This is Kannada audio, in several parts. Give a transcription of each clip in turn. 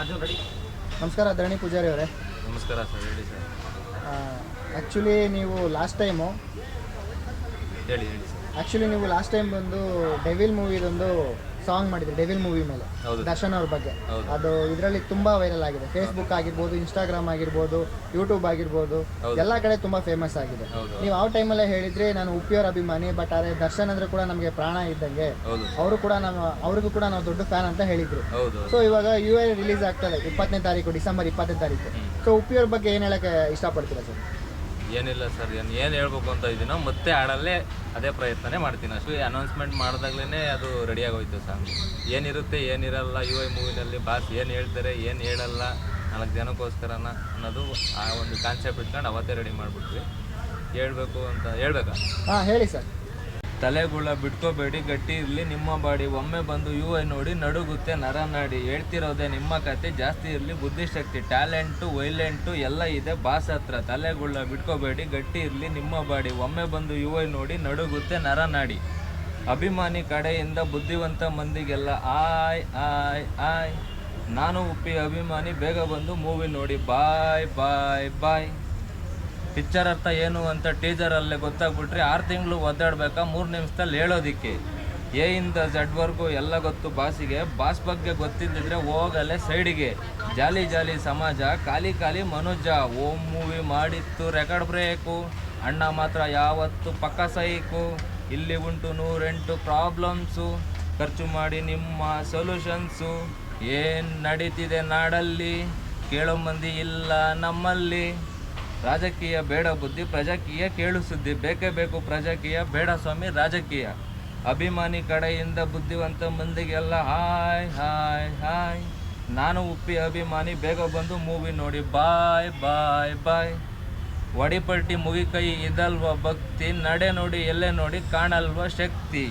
ಅರ್ಜುನ್ ರೆಡಿ ನಮಸ್ಕಾರ ಧರಣಿ ಪೂಜಾರಿ ಅವರೇ. ನಮಸ್ಕಾರ ಸರ್ ಹೇಳಿ ಸರ್. ಆ್ಯಕ್ಚುಲಿ ನೀವು ಲಾಸ್ಟ್ ಟೈಮು ಹೇಳಿ ಹೇಳಿ ಸರ್. ಆ್ಯಕ್ಚುಲಿ ನೀವು ಲಾಸ್ಟ್ ಟೈಮ್ ಬಂದು ಡೆವಿಲ್ ಮೂವಿದೊಂದು ಸಾಂಗ್ ಮಾಡಿದ್ರು ಡೆವಿಲ್ ಮೂವಿ ಮೇಲೆ. ದರ್ಶನ್ ಅವ್ರ ಬಗ್ಗೆ. ಅದು ಇದರಲ್ಲಿ ತುಂಬಾ ವೈರಲ್ ಆಗಿದೆ. ಫೇಸ್ಬುಕ್ ಆಗಿರ್ಬೋದು ಇನ್ಸ್ಟಾಗ್ರಾಮ್ ಆಗಿರ್ಬೋದು ಯೂಟ್ಯೂಬ್ ಆಗಿರ್ಬೋದು ಎಲ್ಲಾ ಕಡೆ ತುಂಬಾ ಫೇಮಸ್ ಆಗಿದೆ. ನೀವು ಆ ಟೈಮಲ್ಲೇ ಹೇಳಿದ್ರೆ ನಾನು ಉಪ್ಪಿಯವರ ಅಭಿಮಾನಿ ಬಟ್ ಆದರೆ ದರ್ಶನ್ ಅಂದ್ರೆ ಕೂಡ ನಮಗೆ ಪ್ರಾಣ ಇದ್ದಂಗೆ. ಅವರು ಕೂಡ ನಾವು ಅವ್ರಿಗೂ ಕೂಡ ನಾವು ದೊಡ್ಡ ಫ್ಯಾನ್ ಅಂತ ಹೇಳಿದ್ರು. ಸೊ ಇವಾಗ ಯು ಎ ರಿಲೀಸ್ ಆಗ್ತದೆ ಇಪ್ಪತ್ತನೇ ತಾರೀಕು ಡಿಸೆಂಬರ್ ಇಪ್ಪತ್ತನೇ ತಾರೀಕು. ಸೊ ಉಪ್ಪಿಯವ್ರ ಬಗ್ಗೆ ಏನ್ ಹೇಳಕ್ಕೆ ಇಷ್ಟಪಡ್ತೀರಾ ಸರ್? ಏನಿಲ್ಲ ಸರ್, ಏನು ಏನು ಹೇಳ್ಬೇಕು ಅಂತ ಇದ್ದೀನೋ ಮತ್ತೆ ಹಾಡಲ್ಲೇ ಅದೇ ಪ್ರಯತ್ನನೇ ಮಾಡ್ತೀನಿ. ಅಷ್ಟು ಅನೌನ್ಸ್ಮೆಂಟ್ ಮಾಡಿದಾಗ್ಲೇ ಅದು ರೆಡಿ ಆಗೋಯ್ತು ಸಾಂಗ್ ಏನಿರುತ್ತೆ, ಏನಿರಲ್ಲ ಯು ಐ ಮೂವಿನಲ್ಲಿ ಬಾಸ್ ಏನು ಹೇಳ್ತಾರೆ, ಏನು ಹೇಳಲ್ಲ, ನಾಲ್ಕು ಜನಕ್ಕೋಸ್ಕರನ ಅನ್ನೋದು ಆ ಒಂದು ಕಾನ್ಸೆಪ್ಟ್ ಇಟ್ಕೊಂಡು ಅವತ್ತೇ ರೆಡಿ ಮಾಡಿಬಿಟ್ವಿ. ಹೇಳಬೇಕು ಅಂತ ಹೇಳ್ಬೇಕಾ? ಹಾಂ, ಹೇಳಿ ಸರ್. ತಲೆಗುಳ ಬಿಟ್ಕೋಬೇಡಿ, ಗಟ್ಟಿ ಇರಲಿ, ನಿಮ್ಮ ಬಾಡಿ ಒಮ್ಮೆ ಬಂದು ಯು ಐ ನೋಡಿ ನಡುಗುತ್ತೆ, ನರ ನಾಡಿ. ಹೇಳ್ತಿರೋದೆ ನಿಮ್ಮ ಕತೆ, ಜಾಸ್ತಿ ಇರಲಿ, ಬುದ್ಧಿಶಕ್ತಿ, ಟ್ಯಾಲೆಂಟು, ವೈಲೆಂಟು ಎಲ್ಲ ಇದೆ, ಬಾಸ್ ಹತ್ರ. ತಲೆಗುಳ ಬಿಟ್ಕೋಬೇಡಿ, ಗಟ್ಟಿ ಇರಲಿ, ನಿಮ್ಮ ಬಾಡಿ ಒಮ್ಮೆ ಬಂದು ಯು ಐ ನೋಡಿ ನಡುಗುತ್ತೆ, ನರ ನಾಡಿ. ಅಭಿಮಾನಿ ಕಡೆಯಿಂದ ಬುದ್ಧಿವಂತ ಮಂದಿಗೆಲ್ಲ, ಆಯ್ ಆಯ್ ಆಯ್. ನಾನು ಉಪ್ಪಿ ಅಭಿಮಾನಿ, ಬೇಗ ಬಂದು ಮೂವಿ ನೋಡಿ. ಬಾಯ್ ಬಾಯ್ ಬಾಯ್. ಪಿಕ್ಚರ್ ಅರ್ಥ ಏನು ಅಂತ ಟೀಸರಲ್ಲೇ ಗೊತ್ತಾಗ್ಬಿಟ್ರೆ ಆರು ತಿಂಗಳು ಒದ್ದಾಡ್ಬೇಕಾ? ಮೂರು ನಿಮಿಷದಲ್ಲಿ ಹೇಳೋದಿಕ್ಕೆ. ಎ ಇಂದ ಝಡ್ವರೆಗೂ ಎಲ್ಲ ಗೊತ್ತು ಬಾಸಿಗೆ. ಬಾಸ್ ಬಗ್ಗೆ ಗೊತ್ತಿದ್ದಿದ್ರೆ ಹೋಗಲೇ ಸೈಡಿಗೆ. ಜಾಲಿ ಜಾಲಿ ಸಮಾಜ, ಖಾಲಿ ಖಾಲಿ ಮನುಜ. ಓಮ್ ಮೂವಿ ಮಾಡಿತ್ತು ರೆಕಾರ್ಡ್ ಬ್ರೇಕು ಅಣ್ಣ ಮಾತ್ರ ಯಾವತ್ತು ಪಕ್ಕ ಸೈಕು. ಇಲ್ಲಿ ಉಂಟು ನೂರೆಂಟು ಪ್ರಾಬ್ಲಮ್ಸು ಖರ್ಚು ಮಾಡಿ ನಿಮ್ಮ ಸೊಲ್ಯೂಷನ್ಸು ಏನು ನಡೀತಿದೆ ನಾಡಲ್ಲಿ? ಕೇಳೋ ಮಂದಿ ಇಲ್ಲ ನಮ್ಮಲ್ಲಿ. ರಾಜಕೀಯ ಬೇಡ ಬುದ್ಧಿ ಪ್ರಜಾಕೀಯ ಕೇಳು ಸುದ್ದಿ ಬೇಕೇ ಬೇಕು ಪ್ರಜಾಕೀಯ, ಬೇಡ ಸ್ವಾಮಿ, ರಾಜಕೀಯ. ಅಭಿಮಾನಿ ಕಡೆಯಿಂದ ಬುದ್ಧಿವಂತ ಮಂದಿಗೆಲ್ಲ ಹಾಯ್ ಹಾಯ್ ಹಾಯ್. ನಾನು ಉಪ್ಪಿ ಅಭಿಮಾನಿ, ಬೇಗ ಬಂದು ಮೂವಿ ನೋಡಿ. ಬಾಯ್ ಬಾಯ್ ಬಾಯ್. ವಡಿಪಟ್ಟಿ ಮುಗಿಕೈ ಇದಲ್ವ ಭಕ್ತಿ? ನಡೆ ನೋಡಿ, ಎಲ್ಲೇ ನೋಡಿ ಕಾಣಲ್ವ ಶಕ್ತಿ?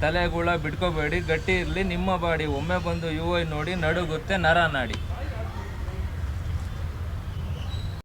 ತಲೆಗುಳ ಬಿಟ್ಕೋಬೇಡಿ, ಗಟ್ಟಿ ಇರಲಿ, ನಿಮ್ಮ ಬಾಡಿ. ಒಮ್ಮೆ ಬಂದು ಯುವ ನೋಡಿ, ನಡುಗುತ್ತೆ ನರ ನಾಡಿ.